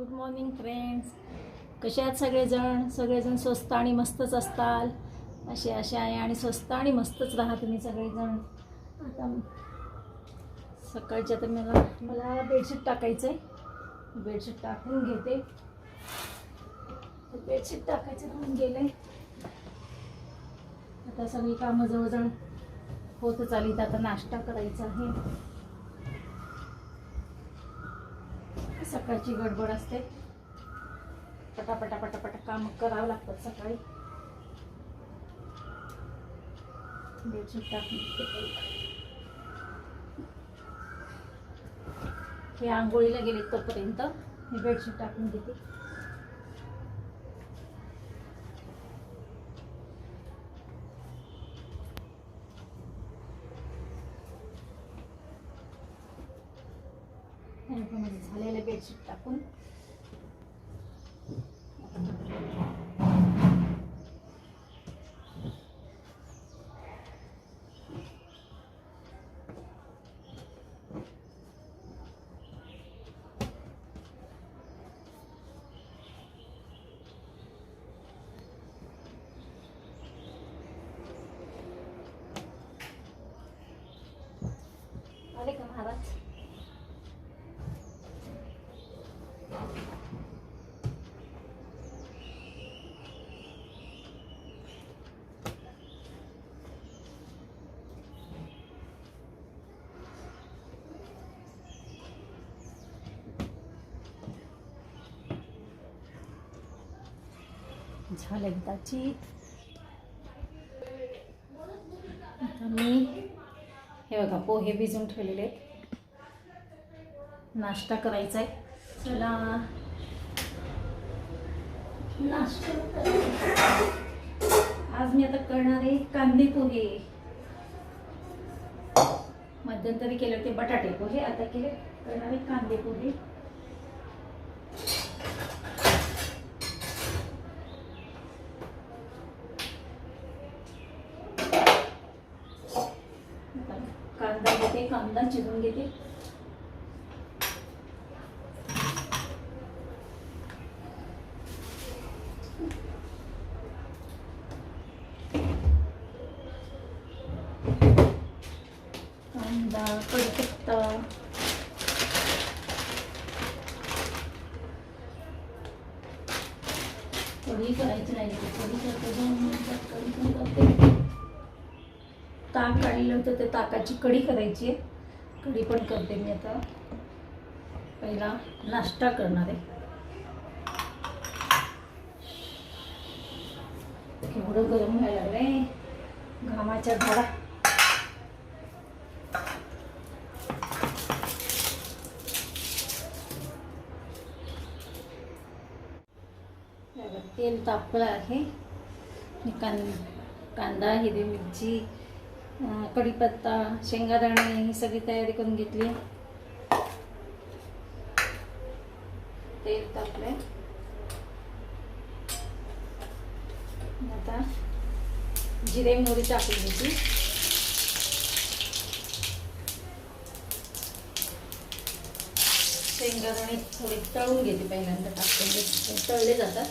Good morning friends कसे आहेत सगळेजण? सगळेजण स्वस्त आणि मस्तच असताल? असे असे आहे आणि स्वस्त आणि मस्तच राहा तुम्ही सगळेजण. आता सकाळच्या तर मला मला बेडशीट टाकायचं आहे बेडशीट टाकून घेते. बेडशीट टाकायचं म्हणून गेले. आता सगळी कामं जवळजवळ होतच आली तर आता नाश्ता करायचा आहे. सकाळची गडबड असते. पटापटा पटापटा काम करावं लागतात सकाळी. हे आंघोळीला गेले तोपर्यंत मी बेडशीट टाकून देते. झालेलं बेडशीट टाकून झालं एकदाची आता मी हे बघा पोहे भिजून ठेवलेले आहेत. नाश्ता करायचा आहे चला. नाश्ता आज मी आता करणार आहे कांदे पोहे. मध्यंतरी केले होते बटाटे पोहे आता केले करणारे कांदे पोहे. कांदा चिरून घेते कांदा कडपत्ता थोडी करायची नाही थोडी करते दोन मिनिटात करून करते ताक काढलेलं होतं त्या ताकाची कढी करायची आहे. कढी पण करते मी आता. पहिला नाश्ता करणार आहे. एवढं गरम व्हायला लागलंय. घामाच्या झाडा. तेल तापलं आहे. कां कांदा हिरवी मिरची कढीपत्ता शेंगादाणे ही सगळी तयारी करून घेतली. तेल तापले आता जिरे मोहरी टाकून घेतली. शेंगादाणे थोडी तळून घेते पहिल्यांदा. टाकून तळले जातात.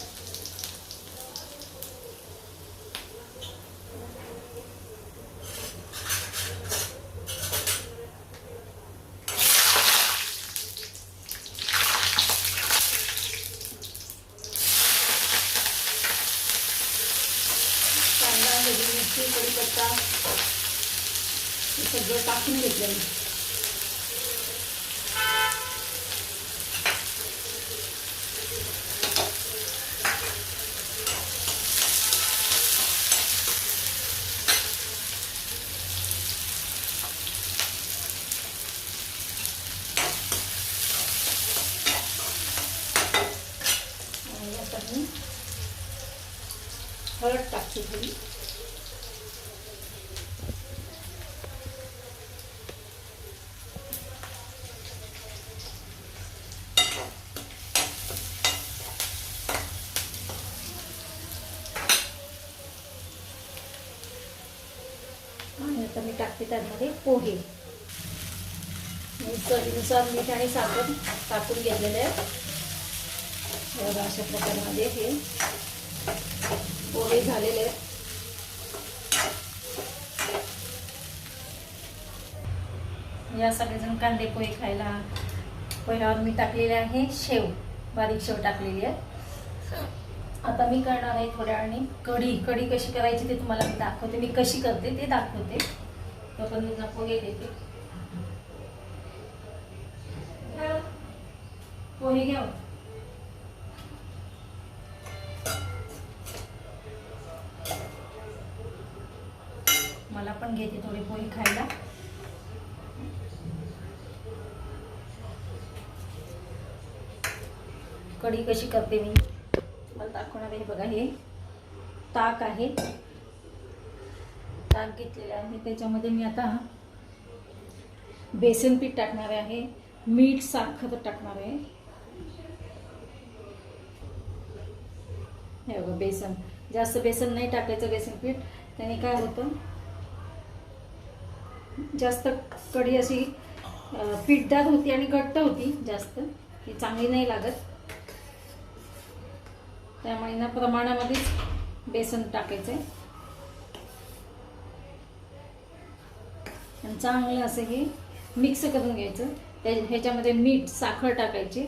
हळदी मिरची कडीपत्ता हे सगळं टाकून घेतलं हळद टाकते थोडी. टाकते त्यामध्ये पोहे. चवीनुसार मीठ आणि साखर टाकून घेतलेलं आहे. तर अशा प्रकारमध्ये हे पोहे झालेले आहेत. या सगळेजण कांदे पोहे खायला पोह्यावर मी टाकलेले आहे शेव बारीक शेव टाकलेली आहे. आता मी करणार आहे थोड्या आणि कढी. कढी कशी करायची ते तुम्हाला मी दाखवते. मी कशी करते ते दाखवते. तोपर्यंत मी पोहे देते पोहे घ्या मला पण घेते थोडी पोळी खायला. कढी कशी करते मी? मला दाखवणार आहे बघा हे. ताक आहे. ताक घेतलेले आहे. त्याच्यामध्ये मी आता बेसन पीठ टाकणार आहे. मीठ साखर टाकणार आहे. हे बघा बेसन. जास्त बेसन नाही टाकायचं बेसन पीठ. त्याने काय होतं? जास्त कढी अशी पीठदार होती आणि घट्ट होती जास्त. ती चांगली नाही लागत. त्यामुळे ना प्रमाणामध्येच बेसन टाकायचं आहे आणि चांगलं असं हे मिक्स करून घ्यायचं. त्या ह्याच्यामध्ये मीठ साखर टाकायची.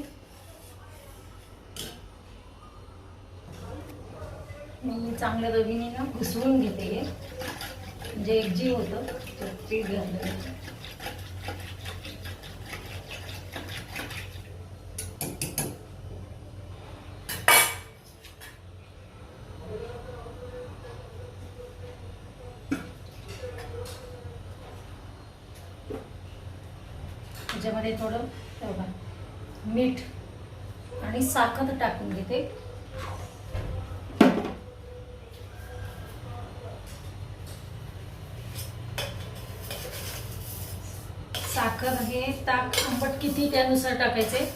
मी चांगल्या रवीने ना घुसवून घेते हे. म्हणजे एकजीव होतं तर पीठ घातलं थोडं बघा, मीठ आणि साखर टाकून घेते. साखर हे ताक आंबट किती त्यानुसार टाकायचे?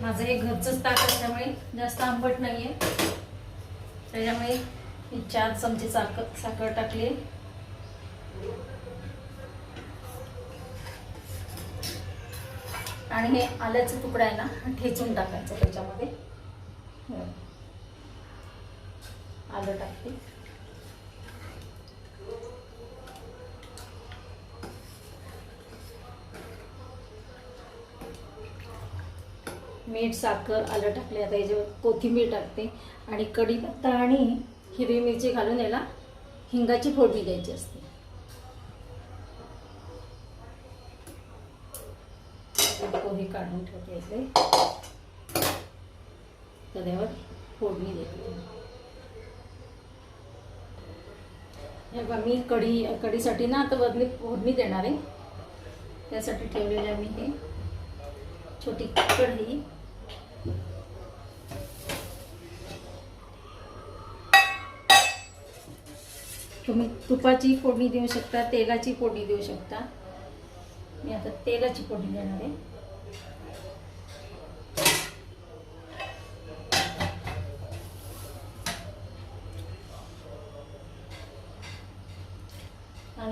माझं हे घरचंच ताक असल्यामुळे जास्त आंबट नाही आहे त्याच्यामुळे मी चार चमचे साखर साखर टाकली. आणि हे आल्याचा तुकडा आहे ना ठेचून टाकायचं त्याच्यामध्ये. आलं टाकते. मीठ साखर आलं टाकले आता याच्यावर कोथिंबीर टाकते. आणि कढीपत्ता आणि हिरवी मिरची घालून याला हिंगाची फोडणी द्यायची असते. पोहे काढून ठेवते यातले तव्यावर फोडणी देते. हे बघा मी कढी कढीसाठी ना आता बदली फोडणी देणार आहे. त्यासाठी ठेवलेलं आहे मी हे. छोटी कढी. तुम्ही तुपाची फोडणी देऊ शकता तेलाची फोडणी देऊ शकता. मी आता तेलाची फोडणी देणार आहे.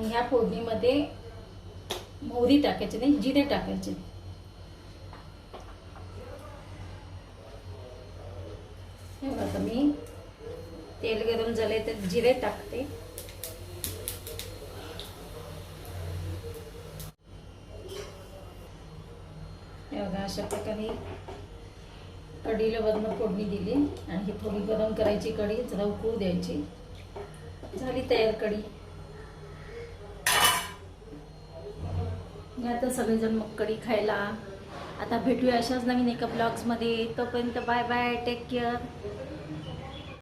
आणि ह्या फोडणीमध्ये मोहरी टाकायची नाही जिरे टाकायचे. हे बघा आता मी तेल गरम झाले तर जिरे टाकते. हे बघा अशा प्रकारे कढीला वरण फोडणी दिली आणि ही थोडी गरम करायची कढी जरा उकळू द्यायची. झाली तयार कढी. मी आता सगळेजण मग कडी खायला. आता भेटूया अशाच नवीन एका ब्लॉग्समध्ये तोपर्यंत बाय बाय टेक केअर